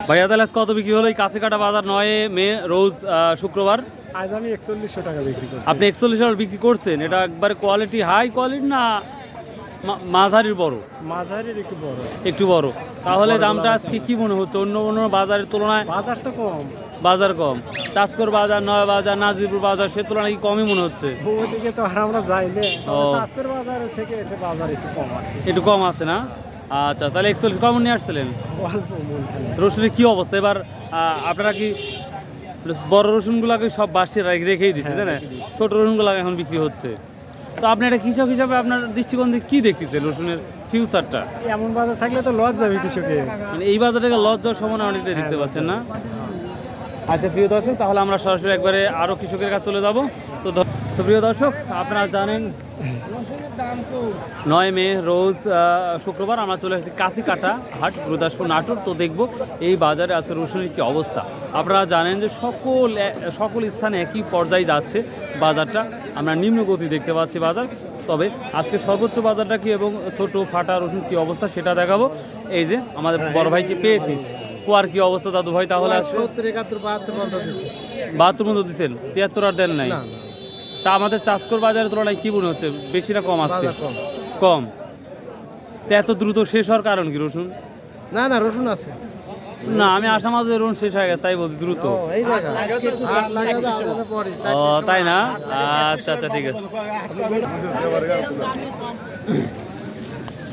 ভাইয়া তাহলে কত বিক্রি হলো? এই কাছে কাটা বাজার নয় মে রোজ শুক্রবার। আজ আমি একচল্লিশশো টাকা বিক্রি করছি। আপনি একচল্লিশ হাজার বিক্রি করছেন এটা একবারে কোয়ালিটি হাই কোয়ালিটি না মাঝারির বড়? মাঝারির একটু বড়। একটু বড়। তাহলে দামটা আজকে কি মনে হচ্ছে? অন্য অন্য বাজারের তুলনায়? বাজার তো কম। বাজার কম। চাষকর বাজার নয় বাজার নাজিরপুর বাজার সে তুলনায় কি কমই মনে হচ্ছে? ওইদিকে তো আর আমরা যাই না। ও। চাষের বাজার থেকে বাজার একটু কম একটু কম আছে না? আচ্ছা তাহলে একচল্লিশ কম নিয়ে আসছিলেন। রসুনের কি অবস্থা? এবার আপনারা কি বড় রসুনগুলোকে সব বাসে রেখেই দিচ্ছে তাই না। ছোট রসুনগুলো এখন বিক্রি হচ্ছে। তো আপনি একটা কৃষক হিসাবে আপনার দৃষ্টিকোণ থেকে কী দেখতেছেন রসুনের ফিউচারটা এমন বাজার থাকলে তো লজ যাবে কৃষকে। মানে এই বাজারটাকে লস যাওয়ার সম্ভাবনা অনেকটাই দেখতে পাচ্ছেন না? আচ্ছা প্রিয় দর্শক তাহলে আমরা সরাসরি একবারে আরও কৃষকের কাছে চলে যাব। তো প্রিয় দর্শক আপনারা জানেন নয় মে রোজ শুক্রবার আমরা চলে এসেছি কাটা হাট গুরুদাসপুর নাটোর। তো দেখব এই বাজারে আছে রসুনের কি অবস্থা। আপনারা জানেন যে সকল সকল স্থানে একই পর্যায়ে যাচ্ছে বাজারটা। আমরা নিম্ন গতি দেখতে পাচ্ছি বাজার। তবে আজকে সর্বোচ্চ বাজারটা কি এবং ছোট ফাটা রসুন কি অবস্থা সেটা দেখাবো। এই যে আমাদের বড় ভাইকে পেয়েছি? কুয়ার কি অবস্থা দাদু ভাই তাহলে বাহাত্তর পর্যন্ত মতো দিচ্ছেন তিয়াত্তর আর দেন নাই? চা আমাদের চাষকর বাজারের তুলনায় কি মনে হচ্ছে? বেশি না কম আসছে কম। তো এত দ্রুত শেষ হওয়ার কারণ কি রসুন? না না রসুন আছে। না আমি আসাম মাঝে রসুন শেষ হয়ে গেছে তাই বলছি দ্রুত। ও তাই না? আচ্ছা আচ্ছা ঠিক আছে।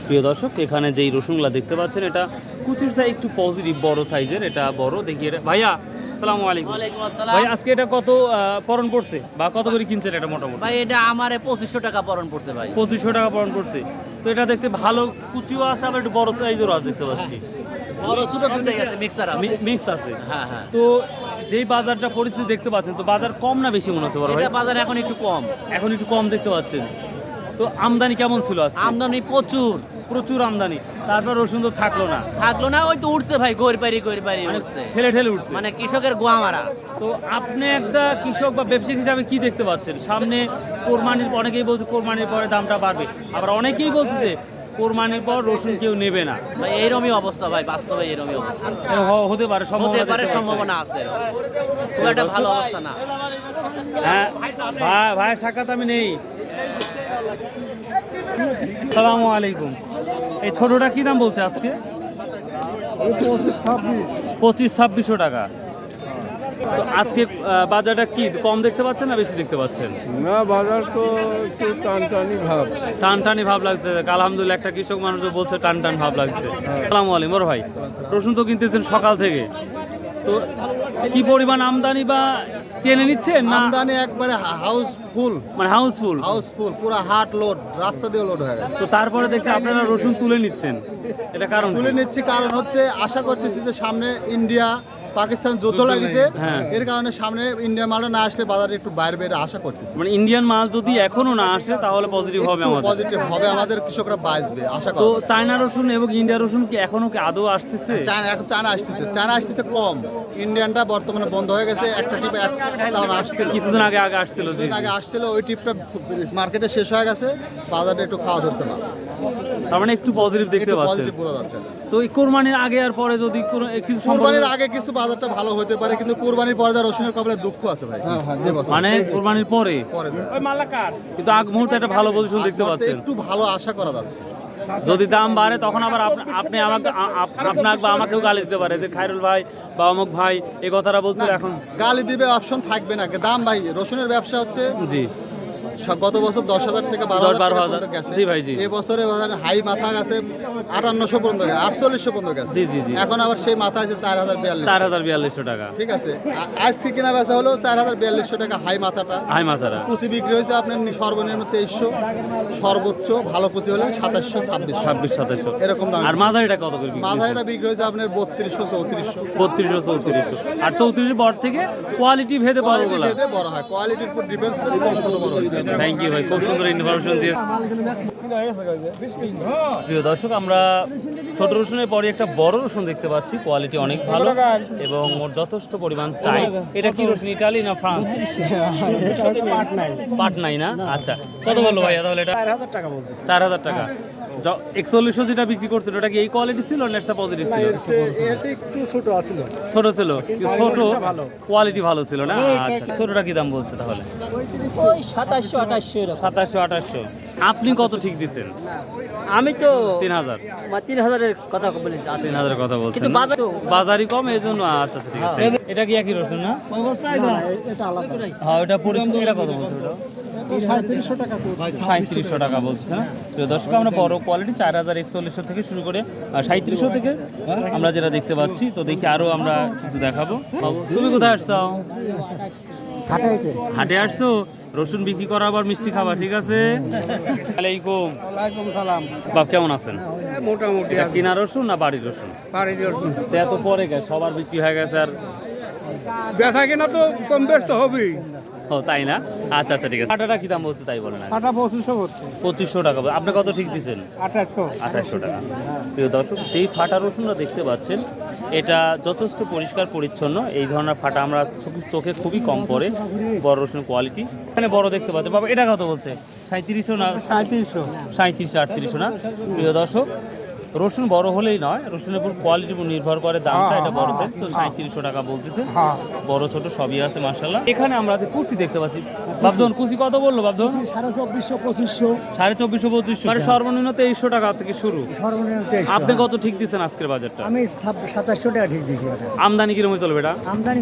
প্রিয় দর্শক এখানে যেই রসুনগুলা দেখতে পাচ্ছেন এটা কুচির সাইজ একটু পজিটিভ বড় সাইজের এটা বড় দেখি এটা ভাইয়া সালামু আলাইকুম। ওয়ালাইকুম আসসালাম। ভাই আজকে এটা কত পরন পড়ছে? বা কত করে কিনছেন এটা মোটামুটি? ভাই এটা আমারে পঁচিশশো টাকা পরন পড়ছে ভাই। পঁচিশশো টাকা পরন পড়ছে। তো এটা দেখতে ভালো কুচিও আছে আবার একটু বড় সাইজেরও আছে দেখতে পাচ্ছি। বড় ছোট দুটাই আছে মিক্সার আছে। মিক্স আছে। হ্যাঁ হ্যাঁ। তো যেই বাজারটা পরিস্থিতি দেখতে পাচ্ছেন তো বাজার কম না বেশি মনে হচ্ছে বড় ভাই? এটা বাজার এখন একটু কম। এখন একটু কম দেখতে পাচ্ছেন। তো আমদানি কেমন ছিল আজকে? আমদানি প্রচুর। প্রচুর আমদানি। তারপর রসুন তো থাকল না। থাকল না ওই তো উঠছে ভাই গোর পারি গোর পারি মানে উঠছে ঠেলে ঠেলে উঠছে মানে কৃষকের গোয়া মারা। তো আপনি একটা কৃষক বা ব্যবসায়িক হিসাবে কি দেখতে পাচ্ছেন? সামনে কোরবানির অনেকেই বলছে কোরবানির পরে দামটা বাড়বে। আবার অনেকেই বলছে যে কোরবানির পর রসুন কেউ নেবে না। ভাই এইরকমই অবস্থা ভাই বাস্তবে এইরকমই অবস্থা। হতে পারে সম্ভাবনা হতে পারে সম্ভাবনা আছে। খুব একটা ভালো অবস্থা না। হ্যাঁ ভাই ভাই সাক্ষাৎ আমি নেই। সালামু আলাইকুম। এই ছোটটা কি দাম বলছে আজকে? পঁচিশ ছাব্বিশশো টাকা। তো আজকে বাজারটা কি কম দেখতে পাচ্ছেন না বেশি দেখতে পাচ্ছেন? না বাজার তো একটু টান টানি ভাব। টান টানি ভাব লাগছে। আলহামদুলিল্লাহ একটা কৃষক মানুষ বলছে টান টান ভাব লাগছে। সালামু আলাইকুম বড় ভাই। রসুন তো কিনতেছেন সকাল থেকে। তো কি পরিমাণ আমদানি বা টেনে নিচ্ছেন না? আমদানি একবারে হাউসফুল। মানে হাউসফুল? হাউসফুল পুরো হাট লোড রাস্তা দিয়ে লোড হয়ে গেছে। তো তারপরে দেখতে আপনারা রসুন তুলে নিচ্ছেন। এটা কারণ তুলে নিচ্ছি কারণ হচ্ছে আশা করতেছি যে সামনে ইন্ডিয়া পাকিস্তান যুদ্ধ লাগিছে। হ্যাঁ। এর কারণে সামনে ইন্ডিয়া মালটা না আসলে বাজারে একটু বাইরে বাইরে আশা করতেছি। মানে ইন্ডিয়ান মাল যদি এখনও না আসে তাহলে পজিটিভ হবে আমাদের। পজিটিভ হবে আমাদের কৃষকরা বাঁচবে আশা করি তো চায়না রসুন এবং ইন্ডিয়া রসুন কি এখনও কি আদৌ আসতেছে? চায়না এখন চায়না আসতেছে। চায়না আসতেছে কম। ইন্ডিয়ানটা বর্তমানে বন্ধ হয়ে গেছে। একটা টিপ এক চালান আসছিল। কিছুদিন আগে আগে আসছিল কিছুদিন আগে আসছিল ওই টিপটা মার্কেটে শেষ হয়ে গেছে। বাজারে একটু খাওয়া ধরছে না। তার মানে একটু পজিটিভ দেখতে একটু পাচ্ছেন। পজিটিভ বোঝা যাচ্ছে। তো এই কোরবানির আগে আর পরে যদি কোনো কিছু কুরবানির আগে কিছু বাজারটা ভালো হতে পারে কিন্তু কুরবানির পরে যা রসুনের কপালে দুঃখ আছে ভাই। এবছর। মানে কোরবানির পরে? পরে যা। কিন্তু আগ মুহূর্তে একটা ভালো পজিশন দেখতে আর পাচ্ছেন। একটু ভালো আশা করা যাচ্ছে। যদি দাম বাড়ে তখন আবার আপ- আপনি আমাকে আ- আপ- আপনাকে বা আমাকেও গালি দিতে পারে যে খায়রুল ভাই বা অমুক ভাই এই কথাটা বলছিল এখন। গালি দিবে অপশন থাকবে না। দাম ভাই রসুনের ব্যবসা হচ্ছে জি। গত বছর দশ হাজার থেকে বারো হাজার বারো গেছে। জি ভাই, জি। এ হাই মাথা গেছে আটান্নশো পর্যন্ত গেছে আটচল্লিশশো পর্যন্ত গেছে। জি, জি, জি। এখন আবার সেই মাথা আছে চার হাজার বিয়াল্লিশ চার হাজার বিয়াল্লিশশো টাকা। ঠিক আছে। আ- আজকে কেনা বেচা হলো চার হাজার বিয়াল্লিশশো টাকা হাই মাথাটা। হাই মাথারা কুচি বিক্রি হয়েছে আপনার সর্বনিম্ন তেইশশো। সর্বোচ্চ ভালো কুচি হলে সাতাশশো ছাব্বিশশো। ছাব্বিশ সাতাশশো। এরকম দাম। আর মাঝারিটা কত করে মাঝারিটা বিক্রি হয়েছে আপনার বত্রিশশো চৌত্রিশশো। বত্রিশশো চৌত্রিশশো। আর চৌত্রিশের পর থেকে কোয়ালিটি ভেদে ভেদে বড় হয়। কোয়ালিটির উপর ডিপেন্ডস করে কম বড় হয়েছে। থ্যাংক ইউ ভাই খুব সুন্দর ইনফরমেশন দিয়ে। প্রিয় দর্শক আমরা ছোট রসুনের পরে একটা বড় রসুন দেখতে পাচ্ছি। কোয়ালিটি অনেক ভালো এবং ওর যথেষ্ট পরিমাণ টাইট এটা কি রসুন ইটালি না ফ্রান্স? পাট নাই। না? আচ্ছা কত বলল ভাইয়া তাহলে এটা? চার হাজার টাকা। একচল্লিশশো যেটা বিক্রি করছিল ওটা কি এই কোয়ালিটি ছিল নেটসা পজিটিভ ছিল? একটু ছোট আছিল। ছোট ছিল ছোট ভালো। কোয়ালিটি ভালো ছিল না? আচ্ছা ছোটটা কি দাম বলছে তাহলে? ওই সাতাশশো আঠাশশো সাতাশশো আঠাশশো। আপনি কত ঠিক দিচ্ছেন আমি তো তিন হাজার। তিন হাজারের কথা বলেছি তিন হাজারের কথা তো- বাজারই কম এই জন্য আচ্ছা আচ্ছা ঠিক আছে। এটা কি একই রসুন না? এটা হ্যাঁ ওটা পরিষ্কার কত বলছে ওটা? সাঁত্রিশশো টাকা বলছে না প্রিয় দর্শক আমরা বড় কোয়ালিটি চার হাজার একচল্লিশশো থেকে শুরু করে সাঁত্রিশশো থেকে আমরা যেটা দেখতে পাচ্ছি তো দেখি আরও আমরা কিছু দেখাবো। তুমি কোথায় আসছো? হাঁটাইছে হাটে আসছো? রসুন বিক্রি করা আবার মিষ্টি খাবা ঠিক আছে? আলাইকুম। ওয়ালাইকুম সালাম। বাপ কেমন আছেন? মোটামুটি কিনা রসুন না বাড়ির রসুন? বাড়ির রসুন। এত পরে গেছে সবার বিক্রি হয়ে গেছে আর বেচা কিনা তো কম বেশ তো হবেই। ও তাই না? আচ্ছা আচ্ছা ঠিক আছে। কাটাটা কি দাম বলছে তাই বলেন আর। কাটা পঁচিশশো পঁচিশশো টাকা আপনি কত ঠিক দিচ্ছেন আঠাশশো আঠাশশো টাকা। প্রিয় দর্শক যেই ফাটা রসুনটা দেখতে পাচ্ছেন এটা যথেষ্ট পরিষ্কার পরিচ্ছন্ন। এই ধরনের ফাটা আমরা চোখে- চোখে খুবই কম পড়ে বড় রসুন কোয়ালিটি এখানে বড় দেখতে পাচ্ছেন। বাবা এটা কত বলছে? সাঁত্রিশশো না? সাঁত্রিশশো সাঁত্রিশশো আটত্রিশশো না? প্রিয় দর্শক রসুন বড় হলেই নয় রসুনের উপর কোয়ালিটির উপর নির্ভর করে দামটা এটা বড় সাইজ তো সাঁত্রিশশো টাকা বলতেছে। হ্যাঁ। বড় ছোট সবই আছে মার্শাল্লাহ এখানে আমরা যে কুচি দেখতে পাচ্ছি। বাবদন কুচি কত বলল বাবদন? সাড়ে চব্বিশশো পঁচিশশো। সাড়ে চব্বিশশো পঁচিশশো। মানে সর্বনিম্ন তেইশশো টাকা থেকে শুরু। সর্বনিম্ন আপনি কত ঠিক দিচ্ছেন আজকের বাজারটা? আমি সাতাশশো টাকা ঠিক দিয়েছি আমদানি কিরম চলবে এটা? আমদানি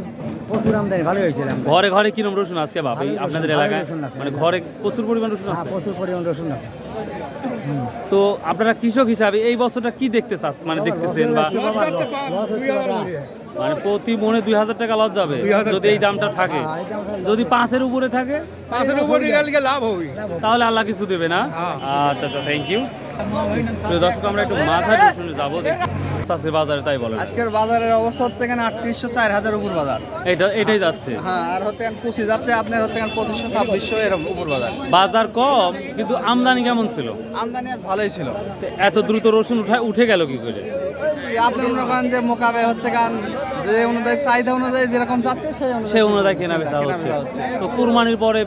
প্রচুর আমদানি ভালো হয়েছিল ঘরে ঘরে কিরম রসুন আজকে বাপ আপনাদের এলাকায়? মানে ঘরে প্রচুর পরিমাণ রসুন হ্যাঁ প্রচুর পরিমাণ রসুন আছে। তো আপনারা কৃষক হিসাবে এই বছরটা কি দেখতে চান মানে দেখতেছেন বা মানে প্রতি মনে দুই হাজার টাকা লস যাবে যদি এই দামটা থাকে। যদি পাঁচের উপরে থাকে পাঁচের উপরে লাভ হবে তাহলে আল্লাহ কিছু দেবে না? হ্যাঁ। আচ্ছা আচ্ছা থ্যাংক ইউ দর্শক আমরা একটু শুনে যাব দেখি। আজকে বাজারে তাই বলেন আজকের বাজারের অবস্থা হচ্ছে এখানে আটত্রিশশো চার হাজার উপর বাজার এটা এটাই যাচ্ছে। হ্যাঁ আর হচ্ছে এখানে কুচি যাচ্ছে আপনার হচ্ছে পঁচিশশো ছাব্বিশশো এরকম উপর বাজার বাজার কম কিন্তু আমদানি কেমন ছিল? আমদানি আজ ভালোই ছিল। এত দ্রুত রসুন উঠে উঠে গেল কি করে? আপনার মনে করেন যে মোকাবে হচ্ছে গান যে অনুযায়ী চাহিদা অনুযায়ী যেরকম যাচ্ছে সেই অনুযায়ী কেনা বেচা হচ্ছে। তো কুরবানির পরে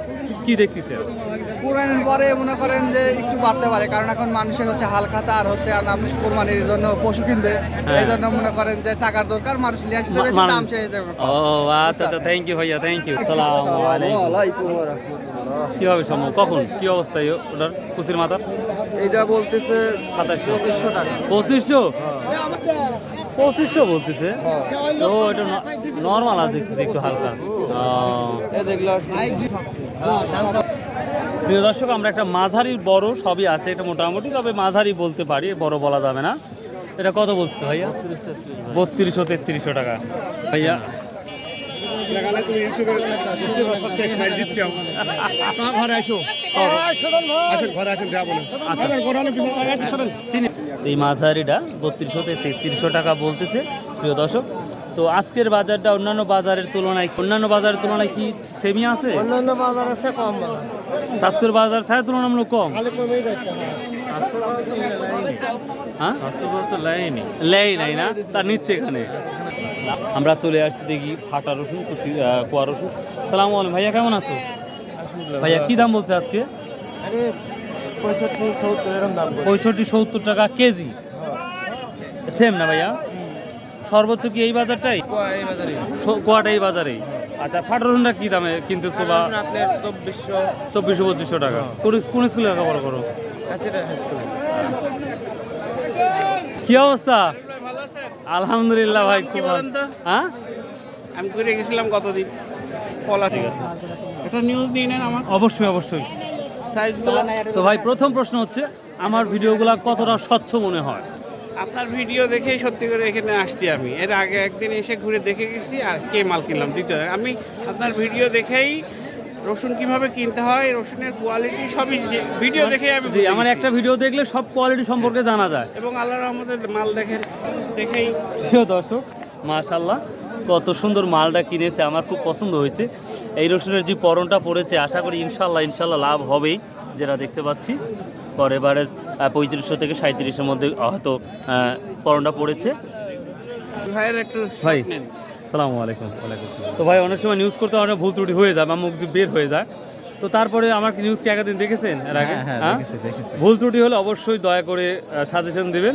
কি দেখতেছেন? কোরবানির পরে মনে করেন যে একটু বাড়তে পারে কারণ এখন মানুষের হচ্ছে হাল খাতা আর হচ্ছে আর আপনি কোরবানির জন্য পশু কিনবে হ্যাঁ। এই জন্য মনে করেন যে টাকার দরকার মানুষ লিয়ে আসতে বেশি দাম হিসেবে ও আচ্ছা আচ্ছা থ্যাংক ইউ ভাইয়া থ্যাংক ইউ সালাম আলাইকুম। কি হবে সম্ভব? কখন? কি অবস্থা এই ওটার কুচির মাথা এইটা বলতেছে সাতাশশো। পঁচিশশো টাকা। পঁচিশশো? পঁচিশশো বলতেছে? ও এটা নর্মাল আর দেখতেছি একটু হালকা। ও। প্রিয় দর্শক, আমরা একটা মাঝারি বড় সবই আছে, এটা মোটামুটি, তবে মাঝারি বলতে পারি, বড় বলা যাবে না। এটা কত বলছে ভাইয়া? বত্রিশশো তেত্রিশশো টাকা। ভাইয়া, এই মাঝারিটা বত্রিশশো তেত্রিশশো টাকা বলতেছে। প্রিয় দর্শক তো আজকের বাজারটা অন্যান্য বাজারের তুলনায় অন্যান্য বাজারের তুলনায় কি সেমি আছে? অন্যান্য বাজার আছে কম বাজার। আজকের বাজার ছাড়া তুলনামূলক কম? হ্যাঁ। লেই নাই না? তার নিচ্ছে এখানে। আমরা চলে আসছি দেখি ফাটা রসুন আহ, রসুন সালাম আলাইকুম। ভাইয়া কেমন আছো? ভাইয়া কি দাম বলছে আজকে? আরে পঁয়ষট্টি সত্তর পঁয়ষট্টি টাকা কেজি। সেম না ভাইয়া? সর্বোচ্চ কি এই বাজারটাই? এই বাজারে কোয়াটা এই বাজারেই? আচ্ছা ফাটা রসুনটা কি দামে কিনতেছো বা চব্বিশশো চব্বিশশো। পঁচিশশো টাকা। কোন কোন স্কুলে লেখাপড়া করো? স্কুল কি অবস্থা? আলহামদুলিল্লাহ ভাই খুব ভালো। হ্যাঁ? আমি করে গেছিলাম কতদিন পলা ঠিক আছে। একটা নিউজ দিয়ে নেন আমার অবশ্যই অবশ্যই। তো ভাই প্রথম প্রশ্ন হচ্ছে আমার ভিডিওগুলো কতটা স্বচ্ছ মনে হয়? আপনার ভিডিও দেখে সত্যি করে এখানে আসছি আমি। এর আগে একদিন এসে ঘুরে দেখে গেছি আজকে মাল কিনলাম। দ্বিতীয় আমি আপনার ভিডিও দেখেই রসুন কীভাবে কিনতে হয় রসুনের কোয়ালিটি সবই ভিডিও দেখে আমি জি আমার একটা ভিডিও দেখলে সব কোয়ালিটি সম্পর্কে জানা যায়। এবং আল্লাহর রহমতের মাল দেখেন দেখেই প্রিয় দর্শক মাশাল্লাহ কত সুন্দর মালটা কিনেছে আমার খুব পছন্দ হয়েছে এই রসুনের যে পরনটা পড়েছে আশা করি ইনশাল্লাহ ইনশাল্লাহ লাভ হবেই যেটা দেখতে পাচ্ছি পর এভারেজ পঁয়ত্রিশশো থেকে সাঁত্রিশের মধ্যে হয়তো পরনটা পড়েছে ভাইয়ের একটু ভাই। সালামু আলাইকুম ওয়ালাইকুম আসসালাম। তো ভাই অনেক সময় নিউজ করতে অনেক ভুল ত্রুটি হয়ে যায় বা মুখ দিয়ে বের হয়ে যায় তো তারপরে আমার কি নিউজ কি একদিন দেখেছেন এর আগে হ্যাঁ, হ্যাঁ? দেখেছি, দেখেছি। ভুল ত্রুটি হলে অবশ্যই দয়া করে সাজেশন দিবেন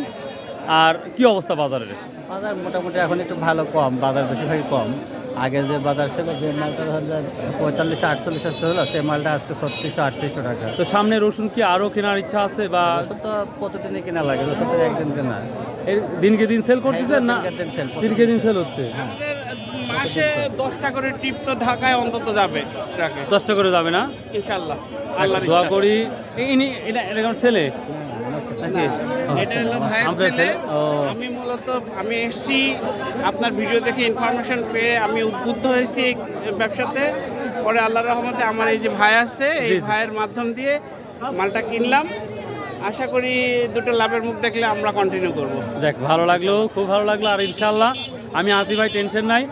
আর কি অবস্থা বাজারের বাজার মোটামুটি এখন একটু ভালো কম বাজার বেশিরভাগই কম। আগে যে বাজার ছিল যে মালটা হলো পঁয়তাল্লিশশো আটচল্লিশ আসতে হলো সেই মালটা আজকে ছত্রিশশো আটত্রিশশো টাকা। তো সামনে রসুন কি আরও কেনার ইচ্ছা আছে বা তো প্রতিদিনই কেনা লাগে রসুন তো একদিন কেনা। এই দিনকে দিন সেল করতেছেন না দিনকে দিন দিনকে দিন সেল হচ্ছে? আমাদের মাসে দশটা করে ট্রিপ তো ঢাকায় অন্তত যাবে দশটা করে যাবে না? ইনশাল্লাহ আল্লাহ দোয়া করি। ইনি- এটা কেমন ছেলে নাকি? এটা হলো ভাইয়ের ছেলে? আমি মূলত আমি এসেছি আপনার ভিডিও দেখে ইনফরমেশন পেয়ে আমি উদ্বুদ্ধ হয়েছি ব্যবসাতে। পরে আল্লাহর রহমতে আমার এই যে ভাই আছে এই। ভাইয়ের মাধ্যম দিয়ে মালটা কিনলাম। আশা করি দুটো লাভের মুখ দেখলে আমরা কন্টিনিউ করব। যাক ভালো লাগল খুব ভালো লাগল। আর ইনশাল্লাহ আমি আসি ভাই টেনশন নাই।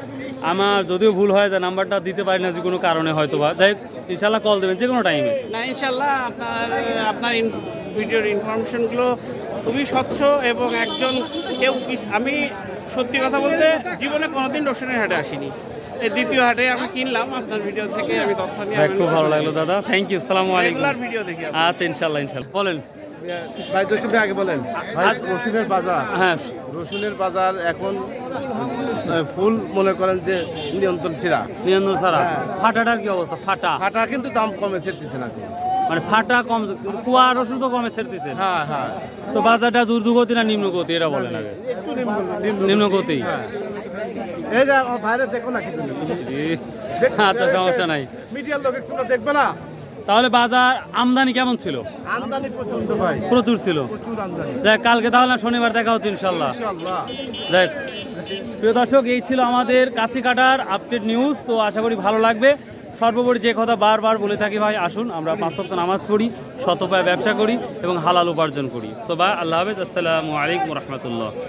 আমার যদিও ভুল হয় যে নাম্বারটা দিতে পারি না যে কোনো কারণে হয়তো বা যাই ইনশাল্লাহ কল দেবেন যে কোনো টাইমে না ইনশাল্লাহ আপনার আপনার ভিডিওর ইনফরমেশনগুলো খুবই স্বচ্ছ এবং একজন কেউ আমি সত্যি কথা বলতে জীবনে কোনোদিন রসুনের হাটে আসিনি। এই দ্বিতীয় হাটে আমি কিনলাম আপনার ভিডিও থেকে আমি তথ্য নিয়ে খুব ভালো লাগল দাদা। থ্যাংক ইউ সালাম আলাইকুম। ভিডিও দেখি আচ্ছা ইনশাল্লাহ ইনশাল্লাহ বলেন। ভাই তো একটু আগে বলেন। রসুনের বাজার। হ্যাঁ। রসুনের বাজার এখন ফুল মনে করেন যে নিয়ন্ত্রণ ছিলা। নিরঞ্জন সারা হ্যাঁ। ফাটাটার কি অবস্থা? ফাটা। ফাটা কিন্তু দাম কমে সেরতেছে না। মানে ফাটা কম কুয়া রসুন তো কমে ছেড়তেছে হ্যাঁ হ্যাঁ। তো বাজারটা ঊর্ধ্বগতি না নিম্নগতি এরা বলেন আগে নিম্ন- নিম্ন- নিম্নগতি। হ্যাঁ। এই যে ভাইরে দেখো না কিছু। আচ্ছা সমস্যা নাই। মিডিয়ার লোক একটু দেখবে না? তাহলে বাজার আমদানি কেমন ছিল? আমদানি প্রচণ্ড ভাই। প্রচুর ছিল। যাক কালকে তাহলে শনিবার দেখা হচ্ছে ইনশাল্লাহ যাক প্রিয় দর্শক এই ছিল আমাদের কাছি কাটার আপডেট নিউজ তো আশা করি ভালো লাগবে। সর্বোপরি যে কথা বারবার বলে থাকি ভাই, আসুন, আমরা পাঁচ সপ্তাহ নামাজ পড়ি শতপায় ব্যবসা করি এবং হালাল উপার্জন করি। সো ভাই, আল্লাহ হাফেজ, আসসালামু আলাইকুম রহমতুল্লাহ।